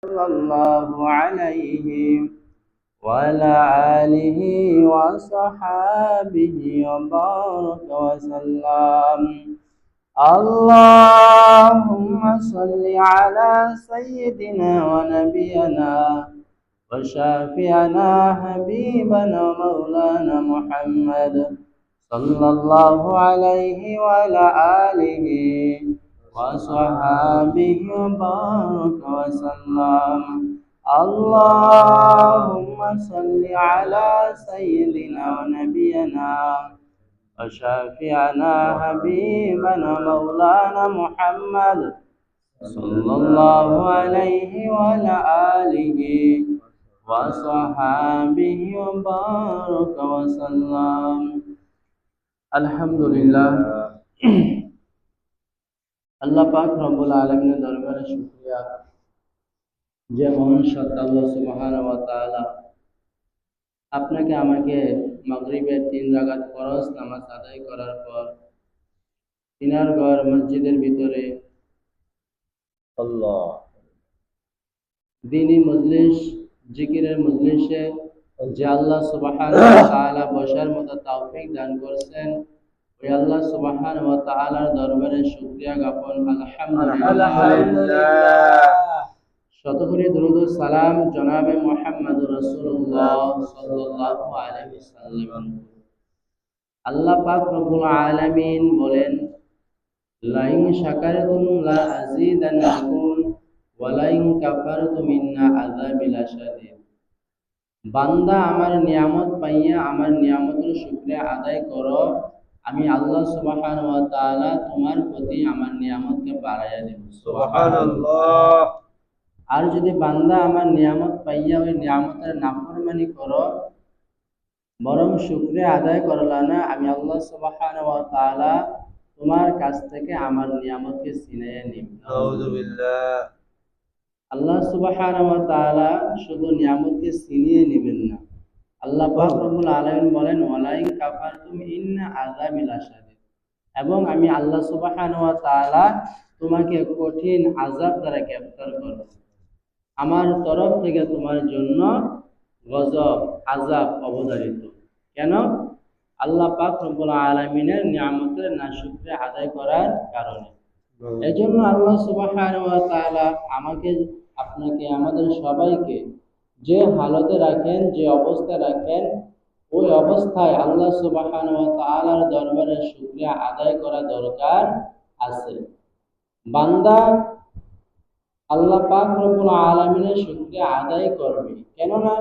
صلى الله عليه وعلى آله وصحابه وبارك وسلم. اللهم صل على سيدنا ونبينا وشافعنا حبيبنا مولانا محمد صلى الله عليه وعلى آله وصحابه وبارك وسلم. اللهم صل على سيدنا ونبينا وشافعنا حبيبنا مولانا محمد صلى الله عليه وعلى آله وصحابه وبارك وسلم. الحمد لله. আল্লাহ পাক রব্বুল আলমিনের দরবারে শুক্রিয়া যে মহান আপনাকে আমাকে মাগরিবের তিন রাকাত ফরজ নামাজ আদায় করার পর তিনার ঘর মসজিদের ভিতরে আল্লাহ। দিনী মজলিস জিকিরের মজলিসে যে আল্লাহ সুবহানাহু ওয়া বসার মতো তৌফিক দান করছেন। আল্লাহ সুবহানাহু ওয়া তাআলার দরবারে শুকরিয়া জ্ঞাপন। আলহামদুলিল্লাহ। শতকরি দরুদ ও সালাম জনাবে মুহাম্মদ রাসূলুল্লাহ সাল্লাল্লাহু আলাইহি ওয়াসাল্লাম। আল্লাহ পাক রব্বুল আলামিন বলেন, লাইন শাকারতুম লা আযীদান্নাকুম ওয়া লাইন কাফারতুম ইন্না আযাবি লাশাদীদ বান্দা আমার নিয়ামত পাইয়া আমার নিয়ামতের শুকরিয়া আদায় করো। আমি আল্লাহ সুবহানাহু ওয়া তাআলা তোমার প্রতি আমার নিয়ামতকে বাড়াইয়া দেব। সুবহানাল্লাহ। আর যদি বান্দা আমার নিয়ামত পাইয়া ওই নিয়ামতের নাফরমানি করো বরং শুক্রিয়া আদায় করলা না আমি আল্লাহ সুবহানাহু ওয়া তাআলা তোমার কাছ থেকে আমার নিয়ামতকে ছিনিয়ে নিব। আউযু বিল্লাহ। আল্লাহ সুবহানাহু ওয়া তাআলা শুধু নিয়ামতকে ছিনিয়ে নেবেন না। আল্লাহ পাক রব্বুল আলামিন বলেন ওয়ালাইন কাফারতুম ইন্না আযাবি লাশাদীদ এবং আমি আল্লাহ সুবহানাহু ওয়া তাআলা তোমাকে কঠিন আযাব দ্বারা গ্রেফতার করব আমার তরফ থেকে তোমার জন্য গজব আযাব অবধারিত। কেন? আল্লাহ পাক রব্বুল আলামিনের নিয়ামতের নাশুকরিয়া আদায় করার কারণে। এজন্য আল্লাহ সুবহানাহু ওয়া তাআলা আমাকে আপনাকে আমাদের সবাইকে যে হালতে রাখেন, যে অবস্থায় রাখেন, ওই অবস্থায় আল্লাহ সুবহানাহু ওয়া তাআলার দরবারে শুকরিয়া আদায় করা দরকার আছে। বান্দা আল্লাহ পাক রব্বুল আলামিনের শুকরিয়া আদায় করবে। কেননা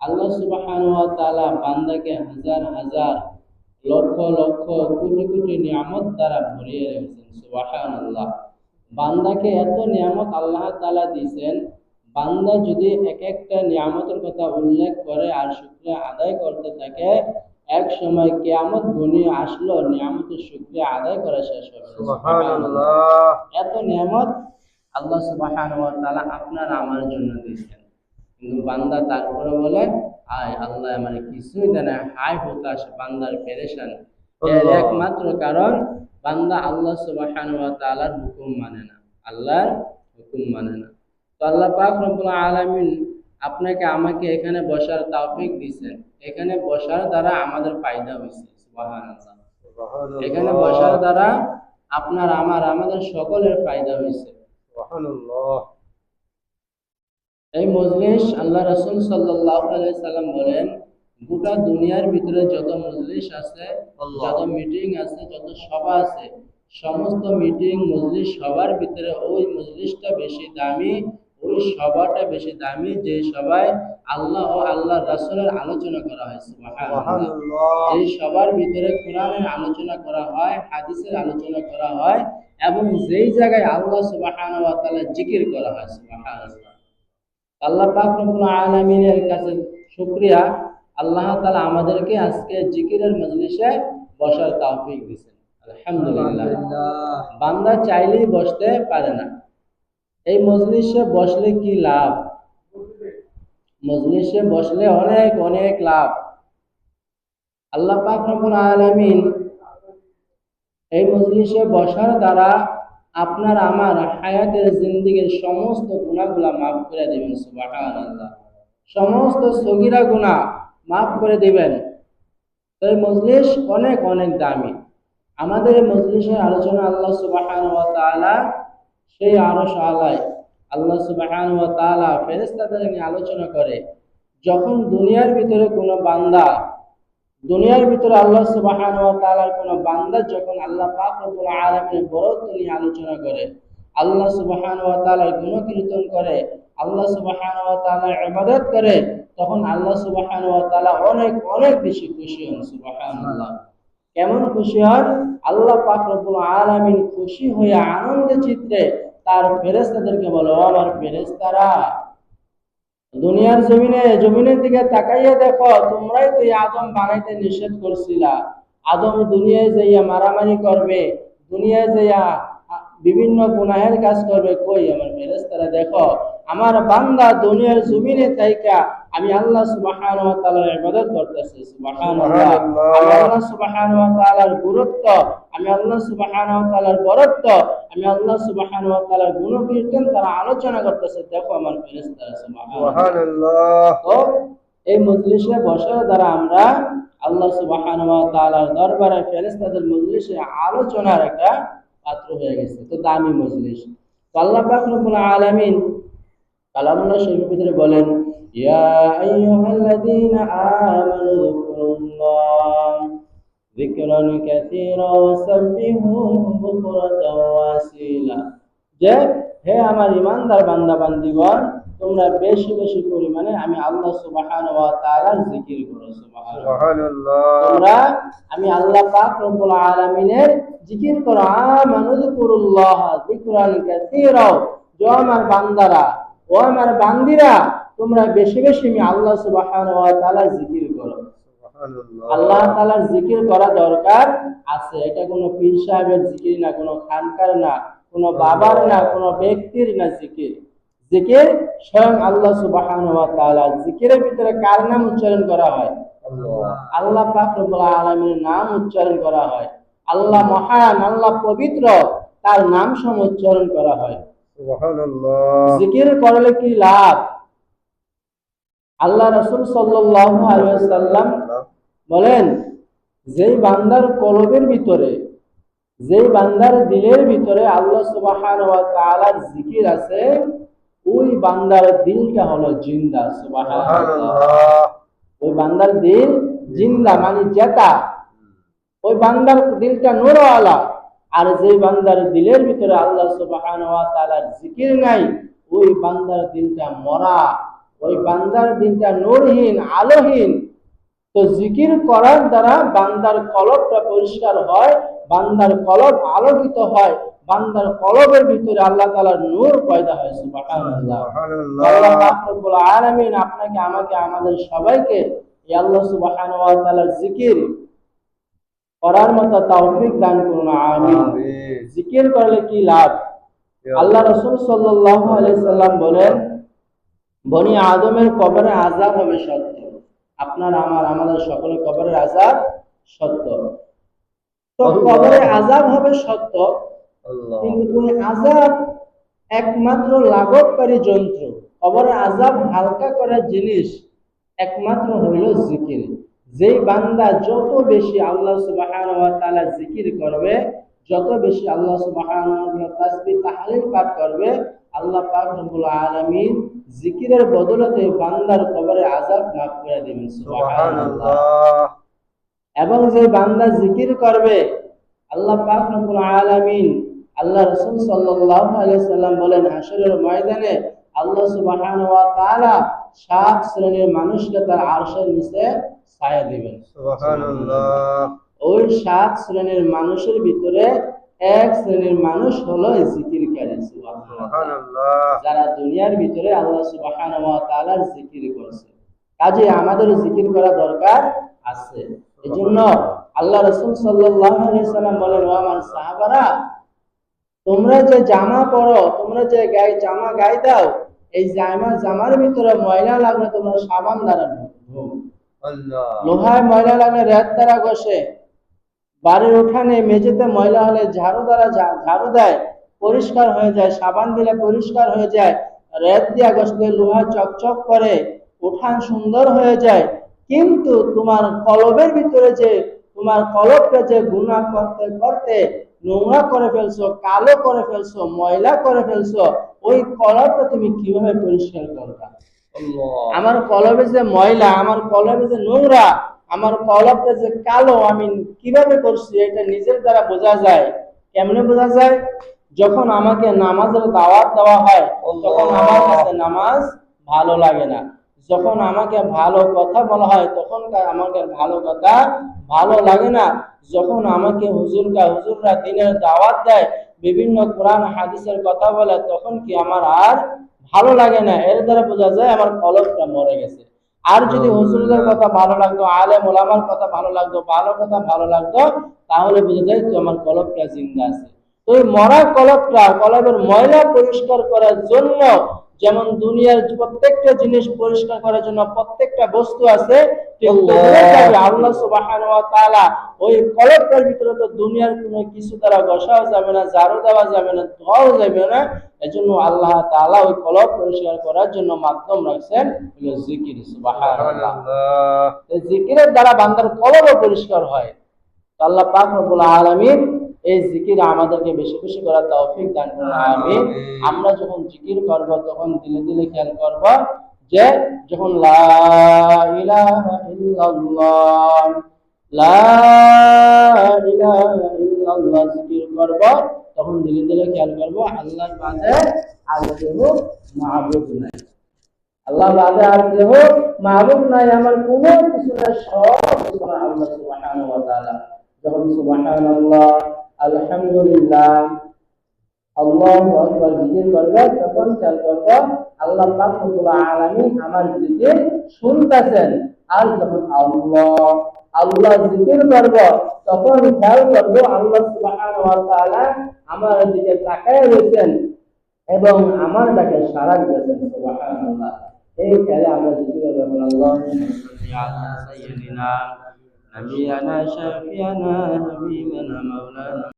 আল্লাহ সুবাহান ওয়া তাআলা বান্দাকে হাজার হাজার লক্ষ লক্ষ কোটি কোটি নিয়ামত দ্বারা ভরিয়ে রেখেছেন সুবাহান আল্লাহ বান্দাকে এত নিয়ামত আল্লাহ তালা দিয়েছেন বান্দা যদি এক একটা নিয়ামতের কথা উল্লেখ করে আর শুকরিয়া আদায় করতে থাকে এক সময় কেয়ামত ঘনিয়ে আসলো নিয়ামতের শুকরিয়া আদায় করা শেষ হবে। এত নিয়ামত আল্লাহ তাআলা আপনার আমার জন্য দিয়েছেন। কিন্তু বান্দা তারপরে বলে আয় আল্লাহ আমার কিছুই দেয় হাই হতাশ বান্দার পেরেশান। এর একমাত্র কারণ বান্দা আল্লাহ ওয়া হুকুম মানে না। আল্লাহর হুকুম মানে না। তো আল্লাহ পাক রব্বুল আলামিন আপনাকে আমাকে এখানে বসার তৌফিক দিয়েছেন। এখানে বসার দ্বারা আমাদের ফায়দা হয়েছে সুবহানাল্লাহ। এখানে বসার দ্বারা আপনার আমার আমাদের সকলের ফায়দা হয়েছে। সুবহানাল্লাহ। এই মজলিস আল্লাহ রসুল সাল্লাম বলেন গোটা দুনিয়ার ভিতরে যত মজলিস আছে যত মিটিং আছে যত সভা আছে সমস্ত মিটিং মজলিস সবার ভিতরে ওই মজলিসটা বেশি দামি ওই সভাটা বেশি দামি যে সবাই আল্লাহ ও আল্লাহ রাসূলের আলোচনা করা হয় সুবহানাল্লাহ। এই সবার ভিতরে কোরআনের আলোচনা করা হয় হাদিসের আলোচনা করা হয় এবং যেই জায়গায় আল্লাহ তাআলা জিকির করা হয় আল্লাহ পাক আলামিনের কাছে শুকরিয়া। আল্লাহ তাআলা আমাদেরকে আজকে জিকিরের মজলিসে বসার তৌফিক দিয়েছেন। আলহামদুলিল্লাহ। বান্দা চাইলেই বসতে পারে না। এই মজলিসে বসলে কি লাভ? মজলিসে বসলে অনেক অনেক লাভ। আল্লাহ পাক রব্বুল আলামিন এই মজলিসে বসার দ্বারা আপনার, আমার হায়াতের জিন্দিগির সমস্ত গুণাগুলা মাফ করে দিবেন, সুবহানাল্লাহ। সমস্ত সগিরা গুনাহ মাফ করে দিবেন। তো এই মজলিস অনেক অনেক দামি। আমাদের মজলিসের আলোচনা আল্লাহ সুবাহান ওয়া তাআলা সেই আরশ আলায় আল্লাহ সুবাহান ফেরেশতাদের নিয়ে আলোচনা করে, যখন দুনিয়ার ভিতরে কোনো বান্দা, দুনিয়ার ভিতরে আল্লাহ সুবাহান ওয়া তাআলার কোনো বান্দা যখন আল্লাহ পাক রব্বুল আলামিনের বরত্ব নিয়ে আলোচনা করে, আল্লাহ সুবাহান ওয়া তাআলার গুণকীর্তন করে, আল্লাহ সুবাহান ওয়া তাআলার ইবাদত করে, তখন আল্লাহ সুবাহান ওয়া তাআলা অনেক অনেক বেশি খুশি হন, সুবহানাল্লাহ। কেমন খুশি হন আল্লাহ পাক রব্বুল আলামিন খুশি হয়ে আনন্দে চিত্রে তার ফেরেশতাদেরকে বলে আমার ফেরেশতারা, দুনিয়ার জমিনে, জমিনের দিকে তাকাইয়া দেখো, তোমরাই তো আদম বানাইতে নিষেধ করছিলা। আদম দুনিয়ায় যাইয়া মারামারি করবে, দুনিয়ায় যাইয়া বিভিন্ন গুনাহের কাজ করবে। কই আমার ফেরেশতারা, দেখো আমার বান্দা দুনিয়ার জমিনে থাইকা আমি আল্লাহ সুবহানাহু ওয়া তাআলার ইবাদত করতেছি সুবহানাল্লাহ। আমি আল্লাহ সুবহানাহু ওয়া তাআলার গুরুত্ব আমি আল্লাহ সুবহানাহু ওয়া তাআলার বরত্ব আমি আল্লাহ সুবহানাহু ওয়া তাআলার গুণকীর্তন তারা আলোচনা করতেছে। দেখো আমার ফেরেশতারা সুবহানাল্লাহ। তো এই মজলিসে বসার দ্বারা আমরা আল্লাহ সুবহানাহু ওয়া তাআলার দরবারে ফেরেশতাদের মজলিসে আলোচনার একটা পাত্র হয়ে গেছে। তো দামি মজলিস। আল্লাহ পাক রব্বুল আলামিন কালামুল্লাহ শরীফের ভিতরে বলেন ইয়া আইয়ুহাল্লাযীনা আমানু যিকুরুল্লাহ যিকরান কাসীরা ওয়াসাব্বিহুহু বুকরাতাও ওয়াসীলা। যে হে আমার ইমানদার বান্দা বান্দিগণ তোমরা বেশি বেশি পরিমাণে আমি আল্লাহ সুবহানাহু ওয়া তাআলার জিকির করো সুবহানাল্লাহ। তোমরা আমি আল্লাহ পাক রব্বুল আলামিনের জিকির করো আমানু যিকুরুল্লাহ যিকরান কাসীরা। যে আমার বান্দারা ও আমার বান্দিরা তোমরা বেশি বেশি আমি আল্লাহ তাআলার জিকির করো। আল্লাহ তাআলার জিকির করা দরকার আছে। এটা কোনো পীর সাহেবের জিকির না কোনো খানকার না কোনো বাবার না কোনো ব্যক্তির না জিকির। জিকির স্বয়ং আল্লাহ জিকিরের ভিতরে কার নাম উচ্চারণ করা হয়? আল্লাহ। আল্লাহ পাক রব্বুল আলামিনের নাম উচ্চারণ করা হয়। আল্লাহ মহান আল্লাহ পবিত্র তার নাম সম উচ্চারণ করা হয়। জিকির করলে কি লাভ? আল্লাহ রাসূল ওয়াসাল্লাম বলেন যেই বান্দার কলবের ভিতরে যেই বান্দার দিলের ভিতরে আল্লাহ সুবহানাহু ওয়া জিকির আছে ওই বান্দার দিলটা হলো জিন্দা সুবহানাল্লাহ। ওই বান্দার দিল জিন্দা মানে জেতা। ওই বান্দার দিলটা নূরওয়ালা। আর যে বান্দার দিলের ভিতরে আল্লাহ সুবহানাহু ওয়া জিকির নাই ওই বান্দার দিলটা মরা ওই বান্দার দিলটা নূরহীন আলোহীন। তো জিকির করার দ্বারা বান্দার কলবটা পরিষ্কার হয় বান্দার কলব আলোকিত হয় বান্দার কলবের ভিতরে আল্লাহ তালার নূর পয়দা হয় আলামিন আপনাকে আমাকে আমাদের সবাইকে আল্লাহ ওয়া জিকির করার মতো তৌফিক দান করুন আমিন। জিকির করলে কি লাভ? আল্লাহ রাসূল সাল্লাল্লাহু আলাইহি সাল্লাম বলেন বনি আদমের কবরে আযাব হবে সত্য। আপনার আমার আমাদের সকলের কবরের আযাব সত্য। তো কবরে আযাব হবে সত্য কিন্তু ওই আজাব একমাত্র লাঘবকারী যন্ত্র। কবরে আজাব হালকা করার জিনিস একমাত্র হইল জিকির। যেই বান্দা যত বেশি আল্লাহ তাআলা জিকির করবে যত বেশি আল্লাহ তাহলিল পাঠ করবে আল্লাহ পাক রব্বুল আলামিন জিকিরের বদলতে বান্দার কবরে আজাব মাফ করে দিবেন সুবহানাল্লাহ। এবং যে বান্দা জিকির করবে আল্লাহ পাক রব্বুল আলামিন আল্লাহ রাসূল সাল্লাল্লাহু আলাইহি সাল্লাম বলেন হাশরের ময়দানে আল্লাহ সুবহানাহু ওয়া তাআলা সাত শ্রেণির মানুষকে তার আরশের নিচে ছায়া দিবেন। ওই সাত শ্রেণির মানুষের ভিতরে এক শ্রেণির মানুষ হলো জিকিরকারী যারা দুনিয়ার ভিতরে আল্লাহ সুবহানাহু ওয়া জিকির করছে। কাজে আমাদের জিকির করা দরকার আছে। এজন্য আল্লাহ রাসূল সাল্লাম বলেন ও আমার সাহাবারা তোমরা যে জামা পরো তোমরা যে গায়ে জামা গায়ে দাও এই জামা জামার ভিতরে ময়লা লাগলে তোমরা সাবান দ্বারা লোহায় ময়লা লাগলে রেত দ্বারা ঘষে, বাড়ির উঠানে মেঝেতে ময়লা হলে ঝাড়ু দ্বারা ঝাড়ু দেয়, পরিষ্কার হয়ে যায়, সাবান দিলে পরিষ্কার হয়ে যায়, রেত দিয়া ঘষলে লোহা চকচক করে, উঠান সুন্দর হয়ে যায় কিন্তু তোমার কলবের ভিতরে যে, তোমার কলবটা যে গুণা করতে করতে নোংরা করে ফেলছো, কালো করে ফেলছো, ময়লা করে ফেলছো, ওই কলবটা তুমি কীভাবে পরিষ্কার করবা. আমার কলবে যে ময়লা আমার কলবে যে নোংরা আমার কলবটা যে কালো আমি কীভাবে করছি এটা নিজের দ্বারা বোঝা যায়। কেমনে বোঝা যায়? যখন আমাকে নামাজের দাওয়াত দেওয়া হয় তখন আমার কাছে নামাজ ভালো লাগে না। যখন আমাকে ভালো কথা বলা হয় তখন আমাকে ভালো কথা ভালো লাগে না। যখন আমাকে হুজুরকা হুজুররা দিনের দাওয়াত দেয় বিভিন্ন কোরআন হাদিসের কথা বলে তখন কি আমার আর ভালো লাগে না এর দ্বারা বোঝা যায় আমার কলমটা মরে গেছে। আর যদি হুজুরদের কথা ভালো লাগতো আলে মোলামার কথা ভালো লাগতো ভালো কথা ভালো লাগতো তাহলে বোঝা যায় তো আমার কলবটা জিন্দা আছে। তো এই মরা কলবটা কলমের ময়লা পরিষ্কার করার জন্য যেমন দুনিয়ার প্রত্যেকটা জিনিস পরিষ্কার করার জন্য প্রত্যেকটা বস্তু আছে আল্লাহ। তাআলা ওই কলবটার ভিতরে তো দুনিয়ার কোনো কিছু দ্বারা ঘষাও যাবে না ঝাড়ু দেওয়া যাবে না ধোয়াও যাবে না এজন্য আল্লাহ তাআলা ওই কলব পরিষ্কার করার জন্য মাধ্যম রাখছেন হলো জিকির সুবহানাল্লাহ। জিকিরের দ্বারা বান্দার কলবও পরিষ্কার হয়। আল্লাহ পাক রব্বুল আলামিন এই জিকির আমাদেরকে বেশি বেশি করার তৌফিক দান করুন। আমিন। আমরা যখন জিকির করব তখন দিলে দিলে খেয়াল করব যে যখন লা ইলাহা ইল্লাল্লাহ লা ইলাহা ইল্লাল্লাহ জিকির করব তখন দিলে দিলে খেয়াল করব আল্লাহর বাদে আর কেউ মাহবুব নাই। আল্লাহ বাদে আর কেহ মাহবুব নাই আমার কোনো কিছু সব আল্লাহ সুবহানাহু ওয়া তাআলা। যখন সুবহানাল্লাহ আলহামদুলিল্লাহ। আল্লাহু আকবার, জিকির করবে, তখন খেয়াল করবে, আল্লাহ পাক আমার জিকির শুনতেছেন। আর যখন আল্লাহ আল্লাহ জিকির করব, তখন খেয়াল করব আল্লাহ আমার দিকে তাকায় রয়েছেন এবং আমার ডাকে সারা দিয়েছেন এই খেলে আমরা জিকির করব আল্লাহ। সাইয়্যিদিনা, নবিয়ানা, শাফিয়ানা, হাবিবানা